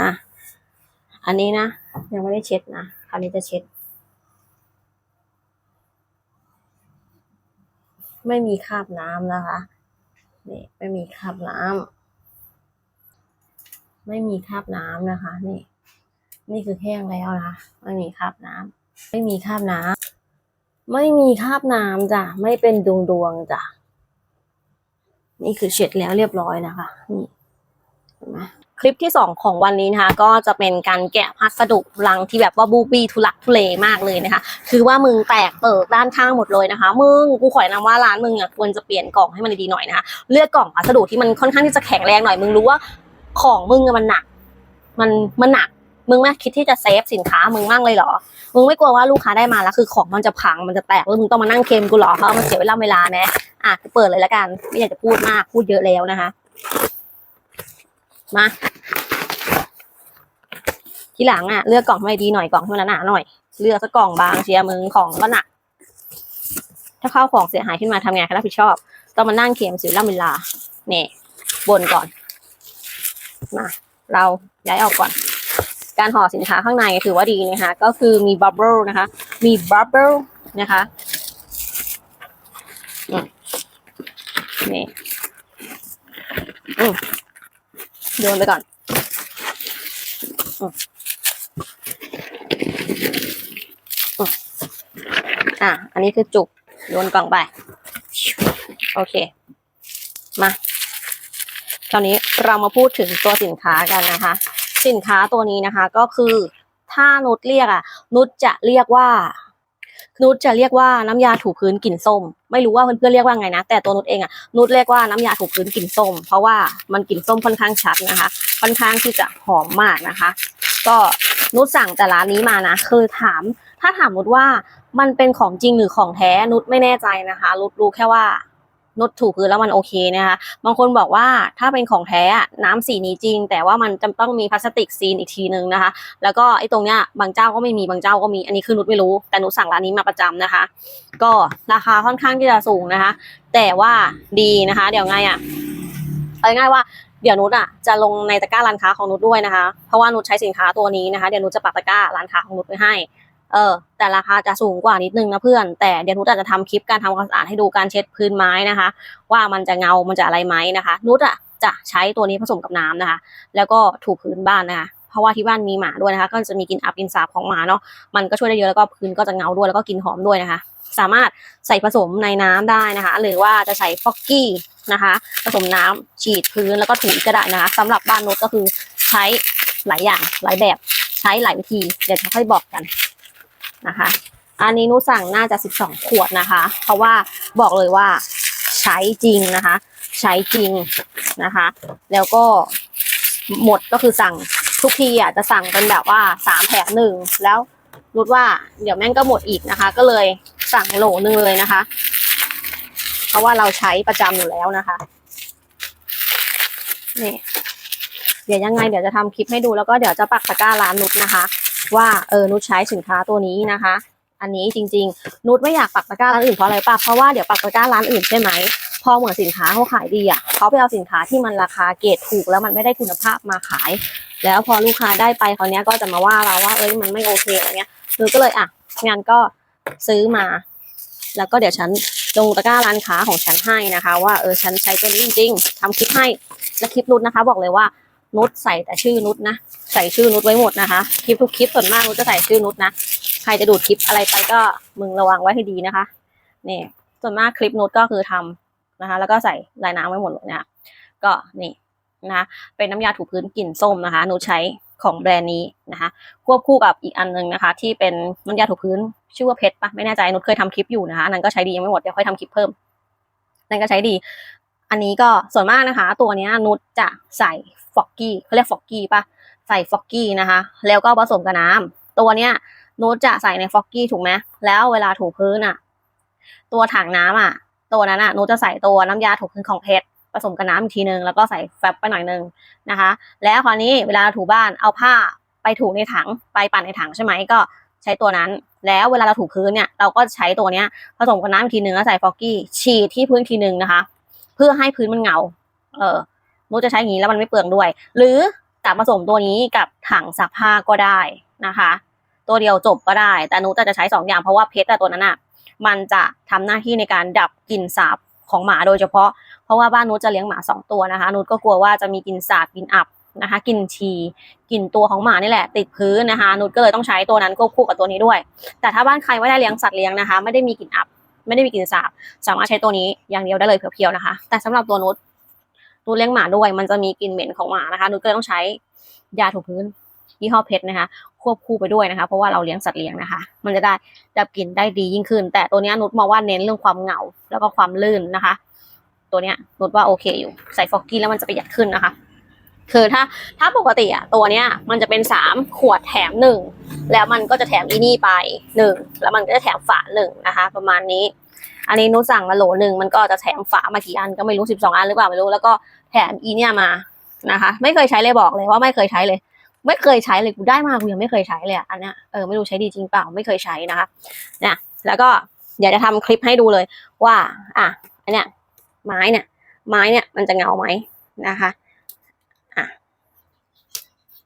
อะอันนี้นะ ยังไม่ได้เช็ดนะ คราวนี้จะเช็ด ไม่มีคราบน้ำนะคะ นี่ไม่มีคราบน้ำ ไม่มีคราบน้ำนะคะ นี่ นี่คือแห้งแล้วนะ ไม่มีคราบน้ำ ไม่มีคราบน้ำ ไม่มีคราบน้ำจ้ะ ไม่เป็นดวงดวงๆจ้ะ นี่คือเช็ดแล้วเรียบร้อยนะคะ นี่ นไหมคลิปที่สองของวันนี้นะคะก็จะเป็นการแกะพัสดุลังที่แบบว่าบูบี้ทุลักทุเลมากเลยนะคะ คือว่ามึงแตกเปิดด้านข้างหมดเลยนะคะ มึงกูขอแนะนำว่าร้านมึงอะควรจะเปลี่ยนกล่องให้มันดีๆหน่อยนะคะเลือกกล่องพัสดุที่มันค่อนข้างที่จะแข็งแรงหน่อยมึงรู้ว่าของมึงมันหนัก มันมันหนักมึงไม่คิดที่จะเซฟสินค้ามึงมั่งเลยเหรอ มึงไม่กลัวว่าลูกค้าได้มาแล้วคือของมันจะพังมันจะแตกแล้วมึงต้องมานั่งเค็มกูเหรอเพราะมันเสียเวลาเวลาแนะอะเปิดเลยละกันไม่อยากจะพูดมากพูดเยอะแล้วนะคะ มา ทีหลังอะ เลือกกล่องให้ดีหน่อยกล่องให้มันหนาหน่อย เลือกสักกล่องบางเชียร์มึงของก็หนัก ถ้าเข้าของเสียหายขึ้นมาทำไงครับผิดชอบ ต้องมานั่งเค็มสียเวลาเวลาเนี่ยบนก่อน มาเราย้ายออกก่อน การห่อสินค้าข้างในถือว่าดีนะคะ ก็คือมีบับเบิลนะคะ มีบับเบิลนะคะนี่อื โยนไปก่อนอืมอืมอะ อันนี้คือจุก โยนกล่องไป โอเค มาคราวนี้เรามาพูดถึงตัวสินค้ากันนะคะ สินค้าตัวนี้นะคะก็คือถ้านุชเรียกอะนุชจะเรียกว่า นุชจะเรียกว่าน้ำยาถูพื้นกลิ่นส้ม ไม่รู้ว่าเพื่อนๆเรียกว่าไงนะ แต่ตัวนุชเองอะนุชเรียกว่าน้ำยาถูพื้นกลิ่นส้ม เพราะว่ามันกลิ่นส้มค่อนข้างชัดนะคะ ค่อนข้างที่จะหอมมากนะคะ ก็นุชสั่งแต่ร้านนี้มานะคือถาม ถ้าถามนุชว่ามันเป็นของจริงหรือของแท้นุชไม่แน่ใจนะคะนุชรู้แค่ว่า นุชถูพื้นแล้วมันโอเคนะคะบางคนบอกว่าถ้าเป็นของแท้น้ำสีนี้จริง แต่ว่ามันจะต้องมีพลาสติกซีนอีกทีนึงนะคะ แล้วก็ไอ้ตรงเนี้ยบางเจ้าก็ไม่มีบางเจ้าก็มีอันนี้คือนุชไม่รู้ แต่นุชสั่งร้านนี้มาประจำนะคะ ก็ราคาค่อนข้างที่จะสูงนะคะ แต่ว่าดีนะคะ เดี๋ยวไงอะเอาง่ายว่าเดี๋ยวนุชอะจะลงในตะกร้าร้านค้าของนุชด้วยนะคะ เพราะว่านุชใช้สินค้าตัวนี้นะคะ เดี๋ยวนุชจะปักตะกร้าร้านค้าของนุชไว้ให้ เออแต่ราคาจะสูงกว่านิดนึงนะเพื่อน แต่เดี๋ยวนุชอาจจะทำคลิปการทำความสะอาดให้ดูการเช็ดพื้นไม้นะคะ ว่ามันจะเงา มันจะอะไรไหมนะคะนุชอะจะใช้ตัวนี้ผสมกับน้ำนะคะ แล้วก็ถูพื้นบ้านนะคะเพราะว่าที่บ้านมีหมาด้วยนะคะ ก็จะมีกลิ่นอับกลิ่นสาบของหมาเนาะมันก็ช่วยได้เยอะแล้วก็พื้นก็จะเงาด้วยแล้วก็กลิ่นหอมด้วยนะคะ สามารถใส่ผสมในน้ำได้นะคะ หรือว่าจะใส่ฟอกกี้นะคะ ผสมน้ำฉีดพื้นแล้วก็ถูกก็ได้นะคะสำหรับบ้านนุชก็คือใช้หลายอย่างหลายแบบใช้หลายวิธีเดี๋ยวจะค่อยบอกกัน นะคะ อันนี้นุสั่งน่าจะ 12 ขวดนะคะ เพราะว่าบอกเลยว่าใช้จริงนะคะ ใช้จริงนะคะ แล้วก็หมดก็คือสั่งทุกทีอะจะสั่งเป็นแบบว่าสามแถมหนึ่งแล้วรุดว่าเดี๋ยวแม่งก็หมดอีกนะคะ ก็เลยสั่งโหลหนึงเลยนะคะ เพราะว่าเราใช้ประจำอยู่แล้วนะคะนี่เดี๋ยวยังไงเดี๋ยวจะทำคลิปให้ดูแล้วก็เดี๋ยวจะปักตะกร้าร้านนุชนะคะ ว่าเออนุชใช้สินค้าตัวนี้นะคะ อันนี้จริงๆ นุชไม่อยากปักตะกร้าร้านอื่นเพราะอะไรปะเพราะว่าเดี๋ยวปักตะกร้าร้านอื่นใช่ไหมพอเหมือนสินค้าเขาขายดีอะเขาไปเอาสินค้าที่มันราคาเกรดถูกแล้วมันไม่ได้คุณภาพมาขาย แล้วพอลูกค้าได้ไปคราวเนี้ยก็จะมาว่าเราว่าเอ้ยมันไม่โอเคอะไรเงี้ยนุชก็เลยอะงานก็ซื้อมา แล้วก็เดี๋ยวฉันลงตะกร้าร้านค้าของฉันให้นะคะ ว่าเออฉันใช้ตัวนี้จริง ๆทำคลิปให้และคลิปนุชนะคะ บอกเลยว่า นุชใส่แต่ชื่อนุชนะ ใส่ชื่อนุชไว้หมดนะคะคลิปทุกคลิปส่วนมากนุชจะใส่ชื่อนุชนะใครจะดูดคลิปอะไรไปก็มึงระวังไว้ให้ดีนะคะนี่ส่วนมากคลิปนุชก็คือทำนะคะ แล้วก็ใส่ลายน้ำไว้หมดเลยนะก็นี่นะคะเป็นน้ำยาถูพื้นกลิ่นส้มนะคะนุชใช้ของแบรนด์นี้นะคะ ควบคู่กับอีกอันนึงนะคะ ที่เป็นน้ำยาถูพื้นชื่อว่าเพชรปะไม่แน่ใจนุชเคยทำคลิปอยู่นะคะอันนั้นก็ใช้ดียังไม่หมดเดี๋ยวค่อยทำคลิปเพิ่มนั่นก็ใช้ดี อันนี้ก็ส่วนมากนะคะ ตัวนี้นุชจะใส่ ฟอกกี้เขาเรียกฟอกกี้ปะใส่ฟอกกี้นะคะ แล้วก็ผสมกับน้ำตัวเนี้ยโนุชจะใส่ในฟอกกี้ถูกไหมแล้วเวลาถูพื้นอะ ตัวถังน้ำอะ ตัวนั้นอะโนุชจะใส่ตัวน้ำยาถูพื้นของเพชรผสมกับน้ำอีกทีนึงแล้วก็ใส่แฟบไปหน่อยนึงนะคะ แล้วคราวนี้เวลาถูบ้านเอาผ้าไปถูในถังไปปั่นในถังใช่ไหมก็ใช้ตัวนั้น แล้วเวลาเราถูพื้นเนี่ยเราก็ใช้ตัวเนี้ยผสมกับน้ำอีกทีนึงแล้วใส่ฟอกกี้ฉีดที่พื้นอีกทีนึงนะคะ เพื่อให้พื้นมันเงา เออ นุชจะใช้อย่างนี้แล้วมันไม่เปลืองด้วย หรือจะผสมตัวนี้กับถังซักผ้าก็ได้นะคะ ตัวเดียวจบก็ได้ แต่นุชจะใช้สองอย่างเพราะว่าเพชรอะตัวนั้นอะมันจะทำหน้าที่ในการดับกลิ่นสาบของหมาโดยเฉพาะ เพราะว่าบ้านนุชจะเลี้ยงหมาสองตัวนะคะ นุชก็กลัวว่าจะมีกลิ่นสาบกลิ่นอับนะคะกลิ่นฉี่กลิ่นตัวของหมานี่แหละ ติดพื้นนะคะ นุชก็เลยต้องใช้ตัวนั้นควบคู่กับตัวนี้ด้วย แต่ถ้าบ้านใครไม่ได้เลี้ยงสัตว์เลี้ยงนะคะ ไม่ได้มีกลิ่นอับ ไม่ได้มีกลิ่นสาบ สามารถใช้ตัวนี้อย่างเดียวได้เลยเพียวๆนะคะ แต่สำหรับตัวนุช นุชเลี้ยงหมาด้วย มันจะมีกลิ่นเหม็นของหมานะคะนุชก็เลยต้องใช้ยาถูพื้นยี่ห้อเพชรนะคะ ควบคู่ไปด้วยนะคะ เพราะว่าเราเลี้ยงสัตว์เลี้ยงนะคะ มันจะได้ดับกลิ่นได้ดียิ่งขึ้น แต่ตัวนี้นุชมองว่าเน้นเรื่องความเหงาแล้วก็ความลื่นนะคะ ตัวนี้นุชว่าโอเคอยู่ใส่ฟอกกี้แล้วมันจะประหยัดขึ้นนะคะคือถ้าถ้าปกติอะตัวเนี้ยมันจะเป็นสามขวดแถมหนึ่งแล้วมันก็จะแถมอีนี่ไปหนึ่งแล้วมันก็จะแถมฝาหนึ่งนะคะ ประมาณนี้ อันนี้นุสั่งมาโหลหนึ่งมันก็จะแถมฝามากี่อันก็ไม่รู้สิบสองอันหรือเปล่าไม่รู้แล้วก็แถมอีเนี่ยมานะคะ ไม่เคยใช้เลยบอกเลยว่าไม่เคยใช้เลย ไม่เคยใช้เลยกูได้มากูยังไม่เคยใช้เลยอันเนี้ยเออไม่รู้ใช้ดีจริงเปล่าไม่เคยใช้นะคะเนี่ยแล้วก็เดี๋ยวจะทำคลิปให้ดูเลยว่า อะอันเนี้ยไม้เนี่ย ไม้เนี่ยมันจะเงาไหมนะคะอะ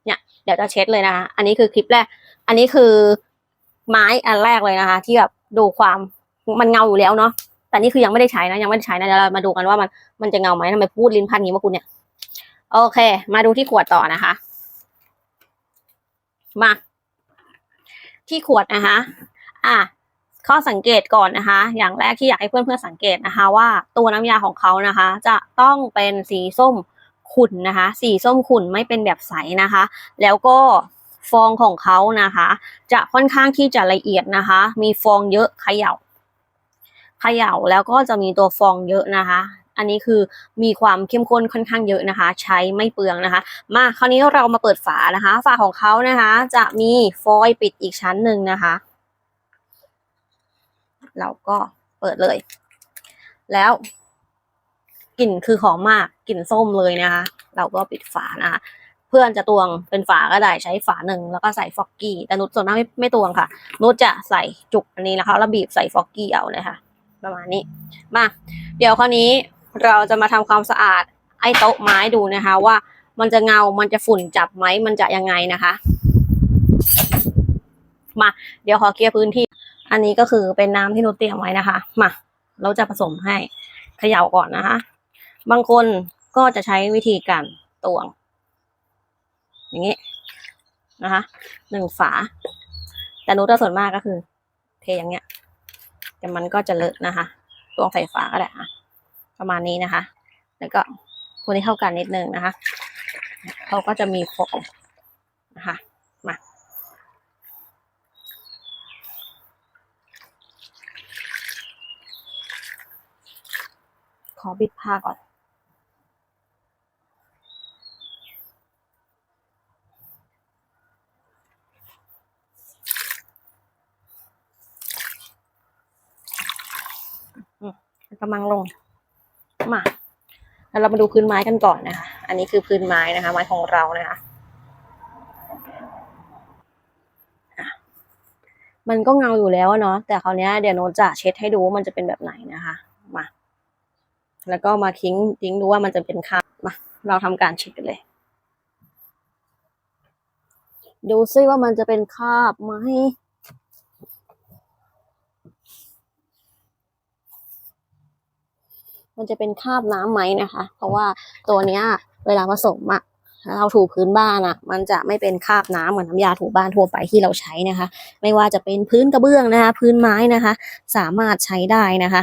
เนี่ยเดี๋ยวจะเช็ดเลยนะคะ อันนี้คือคลิปแรก อันนี้คือไม้อันแรกเลยนะคะ ที่แบบดูความ มันเงาอยู่แล้วเนาะแต่นี่คือยังไม่ได้ใช้นะยังไม่ได้ใช้นะเดี๋ยวเรามาดูกันว่ามันมันจะเงาไหมทำไมพูดลิ้นพันนี้วะคุณเนี่ยโอเค มาดูที่ขวดต่อนะคะ มา ที่ขวดนะคะ อะข้อสังเกตก่อนนะคะ อย่างแรกที่อยากให้เพื่อนๆสังเกตนะคะ ว่าตัวน้ำยาของเขานะคะ จะต้องเป็นสีส้มขุ่นนะคะ สีส้มขุ่นไม่เป็นแบบใสนะคะ แล้วก็ฟองของเขานะคะ จะค่อนข้างที่จะละเอียดนะคะ มีฟองเยอะเขย่า เขย่าแล้วก็จะมีตัวฟองเยอะนะคะ อันนี้คือมีความเข้มข้นค่อนข้างเยอะนะคะ ใช้ไม่เปลืองนะคะ มาคราวนี้เรามาเปิดฝานะคะ ฝาของเขานะคะ จะมีฟอยล์ปิดอีกชั้นหนึ่งนะคะ เราก็เปิดเลย แล้วกลิ่นคือหอมมากกลิ่นส้มเลยนะคะ เราก็ปิดฝานะคะเพื่อนจะตวงเป็นฝาก็ได้ใช้ฝาหนึ่งแล้วก็ใส่ฟอกกี้แต่นุชส่วนมากไม่ไม่ตวงค่ะ นุชจะใส่จุกอันนี้นะคะแล้วบีบใส่ฟอกกี้เอาเลยค่ะ ประมาณนี้ มา เดี๋ยวคราวนี้เราจะมาทำความสะอาดไอ้โต๊ะไม้ดูนะคะ ว่ามันจะเงา มันจะฝุ่นจับไหม มันจะยังไงนะคะ มา เดี๋ยวขอเคลียร์พื้นที่ อันนี้ก็คือเป็นน้ำที่นุชเตรียมไว้นะคะ มา เราจะผสมให้เขย่าก่อนนะคะ บางคนก็จะใช้วิธีการตวง อย่างนี้นะคะหนึ่งฝา แต่นุชส่วนมากก็คือ เทอย่างเงี้ย แต่มันก็จะเลอะนะคะตวงใส่ฝาก็ได้อะประมาณนี้นะคะ แล้วก็คนที่เข้ากันนิดนึงนะคะเขาก็จะมีฟองนะคะมาขอบิดผ้าก่อน กำลังลง มาแล้วเรามาดูพื้นไม้กันก่อนนะคะ อันนี้คือพื้นไม้นะคะ ไม้ของเรานะคะมันก็เงาอยู่แล้วเนาะแต่คราวนี้เดี๋ยวโน้ตจะเช็ดให้ดูว่ามันจะเป็นแบบไหนนะคะมาแล้วก็มาทิ้งทิ้งดูว่ามันจะเป็นคาบมาเราทำการเช็ดกันเลย ดูซิว่ามันจะเป็นคาบไหม มันจะเป็นคราบน้ำไหมนะคะ เพราะว่าตัวเนี้ยเวลาผสมอะเราถูพื้นบ้านอะมันจะไม่เป็นคราบน้ำเหมือนน้ำยาถูบ้านทั่วไปที่เราใช้นะคะ ไม่ว่าจะเป็นพื้นกระเบื้องนะคะ พื้นไม้นะคะ สามารถใช้ได้นะคะ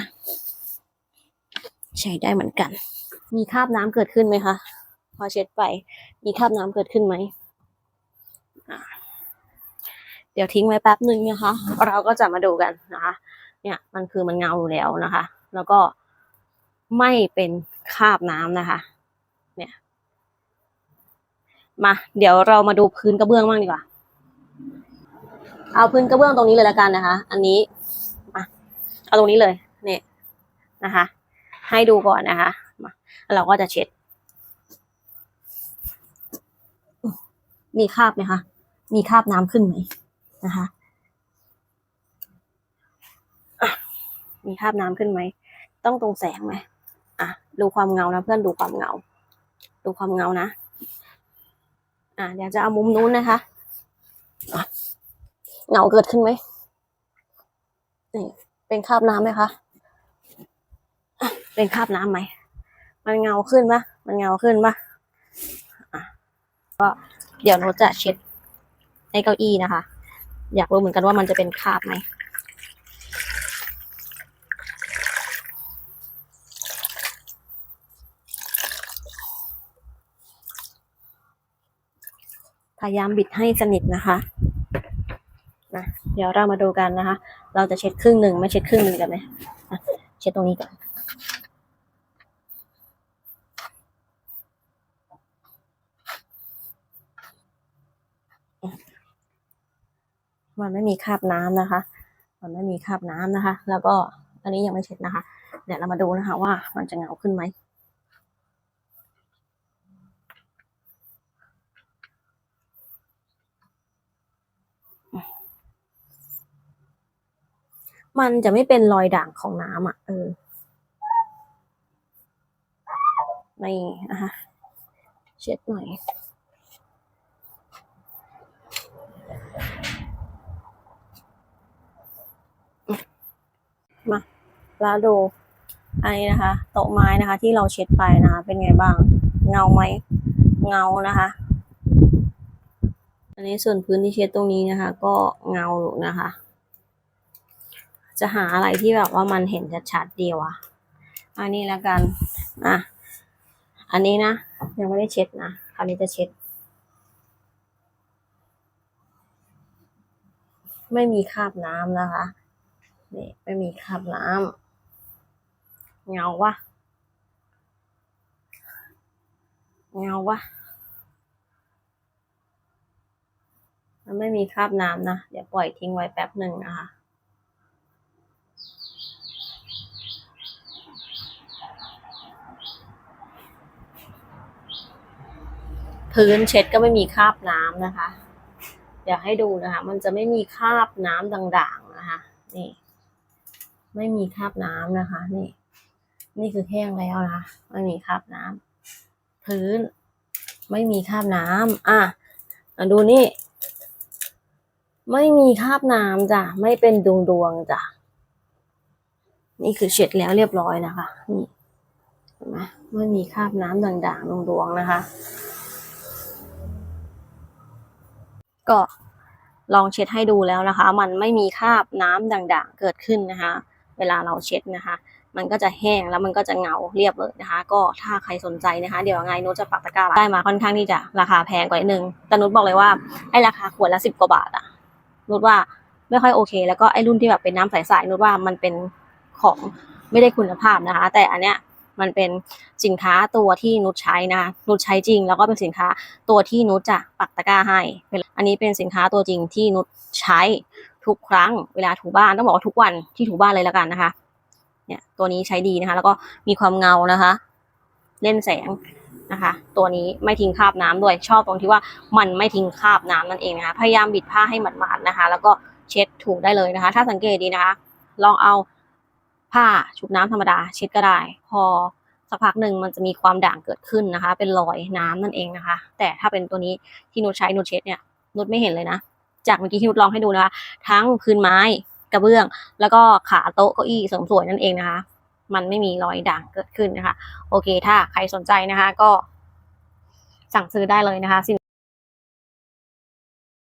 ใช้ได้เหมือนกัน มีคราบน้ำเกิดขึ้นไหมคะพอเช็ดไปมีคราบน้ำเกิดขึ้นไหมเดี๋ยวทิ้งไว้แป๊บหนึ่งนะคะ เราก็จะมาดูกันนะคะ เนี่ยมันคือมันเงาอยู่แล้วนะคะ แล้วก็ ไม่เป็นคราบน้ำนะคะ เนี่ย มา เดี๋ยวเรามาดูพื้นกระเบื้องบ้างดีกว่า เอาพื้นกระเบื้องตรงนี้เลยละกันนะคะ อันนี้มาเอาตรงนี้เลย เนี่ยนะคะ ให้ดูก่อนนะคะ มาเราก็จะเช็ด มีคราบไหมคะ มีคราบน้ำขึ้นไหมนะคะมีคราบน้ำขึ้นไหม ต้องตรงแสงไหม ดูความเงานะเพื่อนดูความเงา ดูความเงานะ อะเดี๋ยวจะเอามุมนู้นนะคะะเงาเกิดขึ้นไหมนี่เป็นคราบน้ำไหมคะะเป็นคราบน้ำไหมมันเงาขึ้นปะมันเงาขึ้นปะอะก็เดี๋ยวเราจะเช็ดในเก้าอี้นะคะ อยากรู้เหมือนกันว่ามันจะเป็นคราบไหม พยายามบิดให้สนิทนะคะนะเดี๋ยวเรามาดูกันนะคะ เราจะเช็ดครึ่งหนึ่งไม่เช็ดครึ่งหนึ่งกันไหมเช็ดตรงนี้ก่อนมันไม่มีคราบน้ำนะคะ มันไม่มีคราบน้ำนะคะ แล้วก็อันนี้ยังไม่เช็ดนะคะ เดี๋ยวเรามาดูนะคะว่ามันจะเงาขึ้นไหม มันจะไม่เป็นรอยด่างของน้ำอะ เออไม่นะคะเช็ดหน่อย มาแล้วดูอันนี้นะคะโต๊ะไม้นะคะ ที่เราเช็ดไปนะคะเป็นไงบ้าง เงาไหมเงานะคะ อันนี้ส่วนพื้นที่เช็ดตรงนี้นะคะ ก็เงาอยู่นะคะ จะหาอะไรที่แบบว่ามันเห็นชัดๆเดียวอะอันนี้แล้วกันอะอันนี้นะ ยังไม่ได้เช็ดนะคราวนี้จะเช็ด ไม่มีคราบน้ำนะคะนี่ไม่มีคราบน้ำเงาวะเงาวะมันไม่มีคราบน้ำนะ เดี๋ยวปล่อยทิ้งไว้แป๊บหนึ่งนะคะ พื้นเช็ดก็ไม่มีคราบน้ำนะคะ เดี๋ยวให้ดูนะคะ มันจะไม่มีคราบน้ำด่างๆนะคะ นี่ ไม่มีคราบน้ำนะคะ นี่ นี่คือแห้งแล้วนะคะไม่มีคราบน้ำพื้น ไม่มีคราบน้ำอะอะดูนี่ ไม่มีคราบน้ำจ้ะไม่เป็นดวงดวงๆจ้ะนี่คือเช็ดแล้วเรียบร้อยนะคะนี่เห็นไหมไม่มีคราบน้ำด่างๆดวงๆนะคะ ก็ลองเช็ดให้ดูแล้วนะคะ มันไม่มีคราบน้ำด่างๆเกิดขึ้นนะคะ เวลาเราเช็ดนะคะ มันก็จะแห้งแล้วมันก็จะเงาเรียบเลยนะคะ ก็ถ้าใครสนใจนะคะ เดี๋ยวยังไงนุชจะปักตะกร้าได้มาค่อนข้างที่จะราคาแพงกว่านิดนึงแต่นุชบอกเลยว่าไอ้ราคาขวดละสิบกว่าบาทอะนุชว่าไม่ค่อยโอเค แล้วก็ไอ้รุ่นที่แบบเป็นน้ำใสๆนุชว่ามันเป็นของไม่ได้คุณภาพนะคะ แต่อันเนี้ย มันเป็นสินค้าตัวที่นุชใช้นะคะนุชใช้จริง แล้วก็เป็นสินค้าตัวที่นุชจะปักตะกร้าให้ อันนี้เป็นสินค้าตัวจริงที่นุชใช้ทุกครั้งเวลาถูบ้านต้องบอกว่าทุกวันที่ถูบ้านเลยแล้วกันนะคะ เนี่ยตัวนี้ใช้ดีนะคะ แล้วก็มีความเงานะคะ เล่นแสงนะคะ ตัวนี้ไม่ทิ้งคราบน้ำด้วยชอบตรงที่ว่ามันไม่ทิ้งคราบน้ำนั่นเองนะคะ พยายามบิดผ้าให้หมาดๆนะคะ แล้วก็เช็ดถูได้เลยนะคะ ถ้าสังเกตดีนะคะ ลองเอา ผ้าชุบน้ำธรรมดาเช็ดก็ได้ พอสักพักหนึ่งมันจะมีความด่างเกิดขึ้นนะคะ เป็นรอยน้ำนั่นเองนะคะ แต่ถ้าเป็นตัวนี้ที่นุชใช้นุชเช็ดเนี่ยนุชไม่เห็นเลยนะ จากเมื่อกี้ที่นุชลองให้ดูนะคะ ทั้งพื้นไม้กระเบื้อง แล้วก็ขาโต๊ะเก้าอี้เสริมสวยนั่นเองนะคะ มันไม่มีรอยด่างเกิดขึ้นนะคะ โอเค ถ้าใครสนใจนะคะก็สั่งซื้อได้เลยนะคะ